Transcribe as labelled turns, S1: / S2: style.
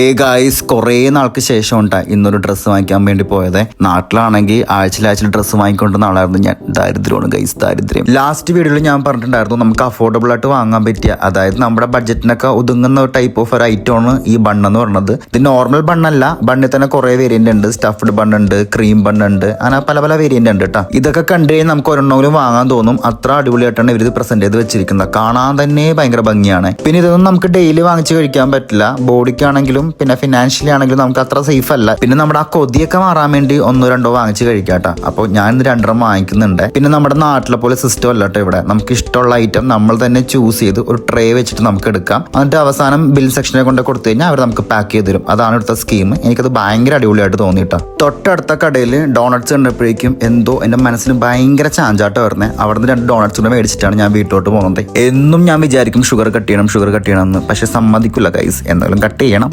S1: Hey guys കുറേ നാൾക്ക് ശേഷം ഉണ്ടാ ഇന്നൊരു ഡ്രസ്സ് വാങ്ങിക്കാൻ വേണ്ടി പോയത്. നാട്ടിലാണെങ്കിൽ ആഴ്ചയിൽ ഡ്രസ്സ് വാങ്ങിക്കൊണ്ടിരുന്ന ആളായിരുന്നു ഞാൻ. ദാരിദ്ര്യമാണ് ഗൈസ് ദാരിദ്ര്യം. ലാസ്റ്റ് വീഡിയോയിൽ ഞാൻ പറഞ്ഞിട്ടുണ്ടായിരുന്നു നമുക്ക് അഫോർഡബിൾ ആയിട്ട് വാങ്ങാൻ പറ്റിയ അതായത് നമ്മുടെ ബഡ്ജറ്റിനൊക്കെ ഒതുങ്ങുന്ന ടൈപ്പ് ഓഫ് ഒരു ഐറ്റം ആണ് ഈ ബണ്ണ് എന്ന് പറയുന്നത്. ഇത് നോർമൽ ബണ്ണല്ല ബണ്ണിൽ തന്നെ കുറേ വേരിയന്റ് ഉണ്ട്. സ്റ്റഫ്ഡ് ബണ്ണ് ഉണ്ട് ക്രീം ബണ്ണ് ഉണ്ട് അങ്ങനെ പല പല വേരിയന്റ് ഉണ്ട് കേട്ടോ ഇതൊക്കെ കണ്ടു കഴിഞ്ഞാൽ നമുക്ക് ഒരെണ്ണമെങ്കിലും വാങ്ങാൻ തോന്നും. അത്ര അടിപൊളിയായിട്ടാണ് ഇവർ ഇത് പ്രസന്റ് ചെയ്ത് വെച്ചിരിക്കുന്നത്. കാണാൻ തന്നെ ഭയങ്കര ഭംഗിയാണ്. പിന്നെ ഇതൊന്നും നമുക്ക് ഡെയിലി വാങ്ങിച്ചു കഴിക്കാൻ പറ്റില്ല. ബോഡിക്കാണെങ്കിലും പിന്നെ ഫിനാൻഷ്യലി ആണെങ്കിലും നമുക്ക് അത്ര സേഫ് അല്ല. പിന്നെ നമ്മുടെ ആ കൊതിയൊക്കെ മാറാൻ വേണ്ടി ഒന്നോ രണ്ടോ വാങ്ങിച്ച് കഴിക്കാട്ടോ. അപ്പോൾ ഞാൻ ഇന്ന് രണ്ടെണ്ണം വാങ്ങിക്കുന്നുണ്ട്. പിന്നെ നമ്മുടെ നാട്ടിലെ പോലെ സിസ്റ്റം അല്ല കേട്ടോ ഇവിടെ. നമുക്ക് ഇഷ്ടമുള്ള ഐറ്റം നമ്മൾ തന്നെ ചൂസ് ചെയ്ത് ഒരു ട്രേ വെച്ചിട്ട് നമുക്ക് എടുക്കാം. എന്നിട്ട് അവസാനം ബിൽ സെക്ഷനെ കൊണ്ട് കൊടുത്തു കഴിഞ്ഞാൽ അവർ നമുക്ക് പാക്ക് ചെയ്ത് തരും. അതാണ് ഇവിടുത്തെ സ്കീം എനിക്കത് ഭയങ്കര അടിപൊളിയായിട്ട് തോന്നിയിട്ടോ. തൊട്ടടുത്ത കടയിൽ ഡോണറ്റ്സ് കണ്ടപ്പോഴേക്കും എന്തോ എന്റെ മനസ്സിന് ഭയങ്കര ചാഞ്ചാട്ടം വരുന്നത് അവിടുന്ന് രണ്ട് ഡോണറ്റ്സ് കൂടെ മേടിച്ചിട്ടാണ് ഞാൻ വീട്ടിലോട്ട് പോകുന്നത്. എന്നും ഞാൻ വിചാരിക്കും ഷുഗർ കട്ട് ചെയ്യണം ഷുഗർ കട്ട് ചെയ്യണം എന്ന്. പക്ഷെ സമ്മതിക്കില്ല ഗൈസ് എന്നാലും കട്ട് ചെയ്യണം.